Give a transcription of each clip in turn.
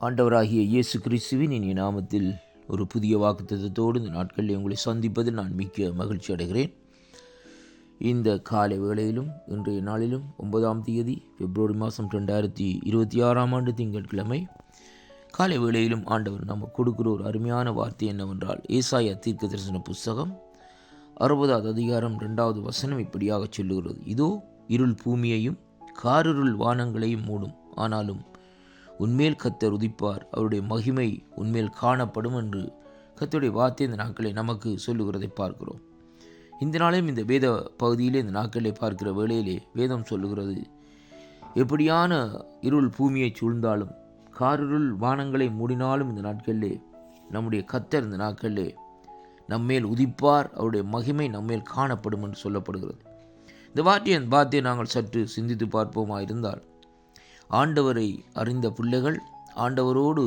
ஆண்டவராகிய இயேசு கிறிஸ்துவின் இனிய நாமத்தில் ஒரு புதிய வாக்குத்தத்தோடு இந்த நாட்களில் உங்களை சந்திப்பதில் நான் மிக்க மகிழ்ச்சி அடைகிறேன். இந்த காலை வேளையிலும் இன்றைய நாளிலும் ஒன்பதாம் தேதி பிப்ரவரி மாதம் ரெண்டாயிரத்தி இருபத்தி ஆறாம் ஆண்டு திங்கட்கிழமை காலை வேளையிலும் ஆண்டவர் நமக்கு கொடுக்கிற ஒரு அருமையான வார்த்தை என்னவென்றால் ஏசாய தீர்க்க தரிசன புஸ்தகம் அறுபதாவது அதிகாரம் ரெண்டாவது வசனம் இப்படியாக சொல்லுகிறது. இதோ இருள் பூமியையும் காரிருள் வானங்களையும் மூடும். ஆனாலும் உன்மேல் கத்தர் உதிப்பார். அவருடைய மகிமை உன்மேல் காணப்படும் என்று கத்தருடைய வார்த்தை இந்த நாட்களை நமக்கு சொல்லுகிறதை பார்க்கிறோம். இந்த நாளையும் இந்த வேத பகுதியிலே இந்த நாட்களை பார்க்கிற வேளையிலே வேதம் சொல்லுகிறது. எப்படியான இருள் பூமியை சூழ்ந்தாலும் காரிருள் வானங்களை மூடினாலும் இந்த நாட்களிலே நம்முடைய கத்தர் இந்த நாட்களிலே நம்மேல் உதிப்பார். அவருடைய மகிமை நம்மேல் காணப்படும் என்று சொல்லப்படுகிறது. இந்த வார்த்தையை வார்த்தையை நாங்கள் சற்று சிந்தித்து பார்ப்போமா இருந்தால் ஆண்டவரை அறிந்த பிள்ளைகள் ஆண்டவரோடு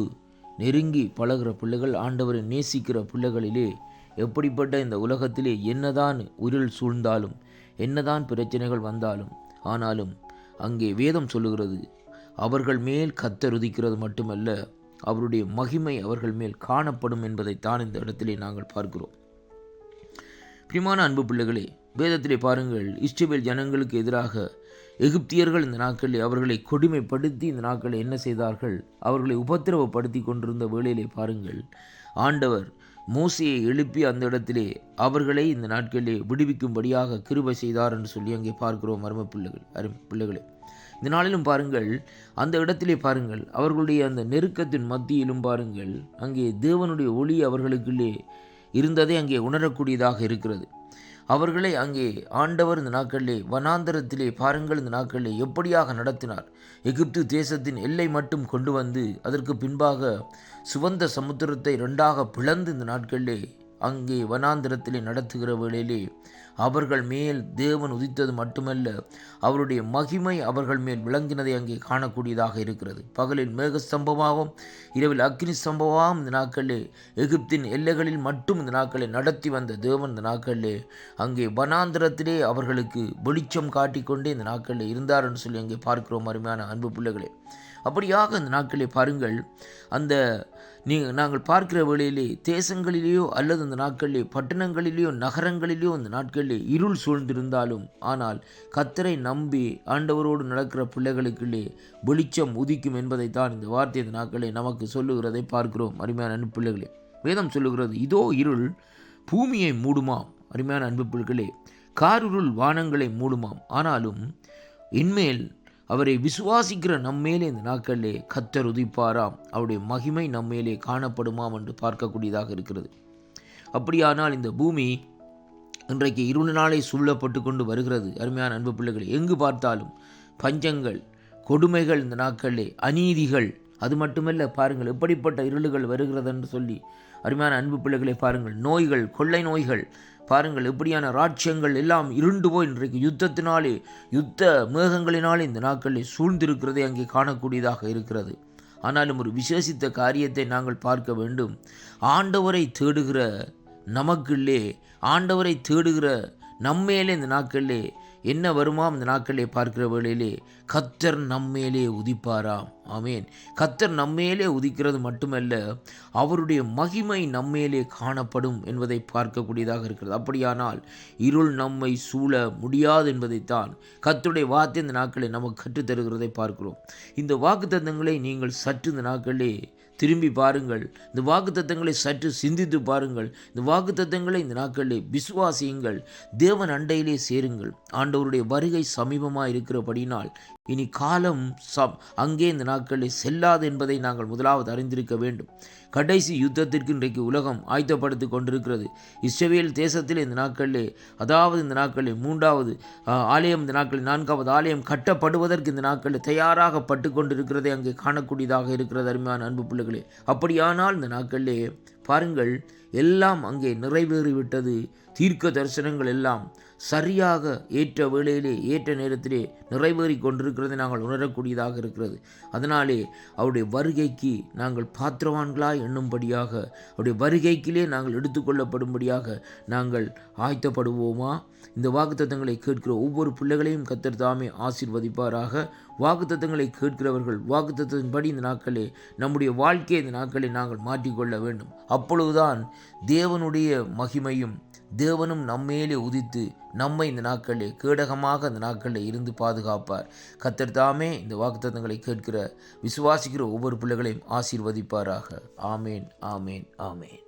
நெருங்கி பழகிற பிள்ளைகள் ஆண்டவரை நேசிக்கிற பிள்ளைகளிலே எப்படிப்பட்ட இந்த உலகத்திலே என்னதான் உருள் சூழ்ந்தாலும் என்னதான் பிரச்சனைகள் வந்தாலும் ஆனாலும் அங்கே வேதம் சொல்லுகிறது அவர்கள் மேல் கத்தருதிக்கிறது மட்டுமல்ல அவருடைய மகிமை அவர்கள் மேல் காணப்படும் என்பதைத்தான் இந்த இடத்திலே நாங்கள் பார்க்கிறோம். பிரிமான அன்பு பிள்ளைகளே வேதத்திலே பாருங்கள் இஸ்ரவேல் ஜனங்களுக்கு எதிராக எகிப்தியர்கள் இந்த நாட்களில் அவர்களை கொடுமைப்படுத்தி இந்த நாட்களில் என்ன செய்தார்கள்? அவர்களை உபத்திரவப்படுத்தி கொண்டிருந்த வேளையிலே பாருங்கள். ஆண்டவர் மோசையை எழுப்பி அந்த இடத்திலே அவர்களை இந்த நாட்களிலே விடுவிக்கும்படியாக கிருபை செய்தார் என்று சொல்லி அங்கே பார்க்கிறோம் மர்ம பிள்ளைகள் அரும் பிள்ளைகளே. இந்த நாளிலும் பாருங்கள் அந்த இடத்திலே பாருங்கள் அவர்களுடைய அந்த நெருக்கத்தின் மத்தியிலும் பாருங்கள் அங்கே தேவனுடைய ஒளி அவர்களுக்குள்ளே இருந்ததை அங்கே உணரக்கூடியதாக இருக்கிறது. அவர்களை அங்கே ஆண்டவர் இந்த நாட்களிலே வனாந்தரத்திலே பாருங்கள் இந்த நாட்களிலே எப்படியாக நடத்தினார். எகிப்து தேசத்தின் எல்லை மட்டும் கொண்டு வந்து அதற்கு பின்பாக சுவந்த சமுத்திரத்தை ரெண்டாக பிளந்து இந்த நாட்களிலே அங்கே வனாந்திரத்திலே நடத்துகிற வேளையிலே அவர்கள் மேல் தேவன் உதித்தது மட்டுமல்ல அவருடைய மகிமை அவர்கள் மேல் விளங்கினதை அங்கே காணக்கூடியதாக இருக்கிறது. பகலில் மேக ஸ்தம்பமாகவும் இரவில் அக்னி ஸ்தம்பமாகவும் இந்த நாட்களிலே எகிப்தின் எல்லைகளில் மட்டும் இந்த நாட்களை நடத்தி வந்த தேவன் இந்த நாட்களிலே அங்கே வனாந்திரத்திலே அவர்களுக்கு வெளிச்சம் காட்டிக்கொண்டே இந்த நாட்களில் இருந்தார் என்று சொல்லி அங்கே பார்க்கிறோம் அருமையான அன்பு பிள்ளைகளே. அப்படியாக இந்த நாட்களை பாருங்கள். அந்த நீ நாங்கள் பார்க்கிற வேளையிலே தேசங்களிலேயோ அல்லது அந்த நாட்களிலே பட்டணங்களிலேயோ நகரங்களிலேயோ அந்த நாட்களிலே இருள் சூழ்ந்திருந்தாலும் ஆனால் கத்தரை நம்பி ஆண்டவரோடு நடக்கிற பிள்ளைகளுக்குள்ளே வெளிச்சம் உதிக்கும் என்பதைத்தான் இந்த வார்த்தை இந்த நாட்களை நமக்கு சொல்லுகிறதை பார்க்கிறோம். அருமையான அன்பு பிள்ளைகளே வேதம் சொல்லுகிறது இதோ இருள் பூமியை மூடுமாம். அருமையான அன்பு பிள்ளைகளே காருருள் வானங்களை மூடுமாம். ஆனாலும் இன்மேல் அவரை விசுவாசிக்கிற நம்மேலே இந்த நாட்களிலே கத்தர் உதிப்பாராம். அவருடைய மகிமை நம்மேலே காணப்படுமாம் என்று பார்க்கக்கூடியதாக இருக்கிறது. அப்படியானால் இந்த பூமி இன்றைக்கு இருள் நாளை சூழப்பட்டு கொண்டு வருகிறது. அருமையான அன்பு பிள்ளைகளை எங்கு பார்த்தாலும் பஞ்சங்கள் கொடுமைகள் இந்த நாட்களிலே அநீதிகள் அது மட்டுமல்ல பாருங்கள் எப்படிப்பட்ட இருளுகள் வருகிறது என்று சொல்லி அருமையான அன்பு பிள்ளைகளை பாருங்கள். நோய்கள் கொள்ளை நோய்கள் பாருங்கள் எப்படியான ராட்சியங்கள் எல்லாம் இருண்டு போய் இன்றைக்கு யுத்தத்தினாலே யுத்த மேகங்களினாலே இந்த நாட்களில் சூழ்ந்திருக்கிறதை அங்கே காணக்கூடியதாக இருக்கிறது. ஆனாலும் ஒரு விசேஷித்த காரியத்தை நாங்கள் பார்க்க வேண்டும். ஆண்டவரை தேடுகிற நமக்குள்ளே ஆண்டவரை தேடுகிற நம்மேலே இந்த நாட்களிலே என்ன வருமாம் இந்த நாட்களை பார்க்கிற வேளையிலே? கத்தர் நம்மேலே உதிப்பாராம். ஆமேன். கத்தர் நம்மேலே உதிக்கிறது மட்டுமல்ல அவருடைய மகிமை நம்மேலே காணப்படும் என்பதை பார்க்கக்கூடியதாக இருக்கிறது. அப்படியானால் இருள் நம்மை சூழ முடியாது என்பதைத்தான் கத்தருடைய வார்த்தை இந்த நாட்களை நமக்கு கற்றுத்தருகிறதை பார்க்கிறோம். இந்த வாக்கு தந்தங்களை நீங்கள் சற்று இந்த நாட்களே திரும்பி பாருங்கள். இந்த வாக்குத்தத்தங்களை சற்று சிந்தித்து பாருங்கள். இந்த வாக்குத்தத்தங்களை இந்த நாட்களிலே விசுவாசியுங்கள். தேவன் அண்டையிலே சேருங்கள். ஆண்டவருடைய வருகை சமீபமாக இருக்கிறபடினால் இனி காலம் சம் அங்கே இந்த நாட்களில் செல்லாது என்பதை நாங்கள் முதலாவது அறிந்திருக்க வேண்டும். கடைசி யுத்தத்திற்கு இன்றைக்கு உலகம் ஆயத்தப்படுத்தி கொண்டிருக்கிறது. இஸ்ரவேல் தேசத்தில் இந்த நாட்களிலே அதாவது இந்த நாட்களில் மூன்றாவது ஆலயம் இந்த நாட்களில் நான்காவது ஆலயம் கட்டப்படுவதற்கு இந்த நாட்களில் தயாராக பட்டு கொண்டிருக்கிறதை அங்கே காணக்கூடியதாக இருக்கிறது அருமையான அன்பு பிள்ளைகளே. அப்படியானால் இந்த நாட்களிலே பாருங்கள் எல்லாம் அங்கே நிறைவேறிவிட்டது. தீர்க்க தரிசனங்கள் எல்லாம் சரியாக ஏற்ற வேளையிலே ஏற்ற நேரத்திலே நிறைவேறி கொண்டிருக்கிறது. நாங்கள் உணரக்கூடியதாக இருக்கிறது. அதனாலே அவருடைய வருகைக்கு நாங்கள் பாத்திரவான்களா எண்ணும்படியாக அவருடைய வருகைக்கிலே நாங்கள் எடுத்துக்கொள்ளப்படும்படியாக நாங்கள் ஆயத்தப்படுவோமா? இந்த வாக்குத்தத்தங்களை கேட்கிற ஒவ்வொரு பிள்ளைகளையும் கத்தர் தாமே ஆசீர்வதிப்பாராக. வாக்குத்தத்தங்களை கேட்கிறவர்கள் வாக்குத்தத்தின்படி இந்த நாட்களே நம்முடைய வாழ்க்கையை இந்த நாட்களை நாங்கள் மாற்றிக்கொள்ள வேண்டும். அப்பொழுதுதான் தேவனுடைய மகிமையும் தேவனும் நம்மேலே உதித்து நம்மை இந்த நாட்களில் கேடகமாக இந்த நாட்களில் இருந்து பாதுகாப்பார். கத்தர் தாமே இந்த வாக்குத்தத்தங்களை கேட்கிற விசுவாசிக்கிற ஒவ்வொரு பிள்ளைகளையும் ஆசீர்வதிப்பாராக. ஆமேன் ஆமேன் ஆமேன்.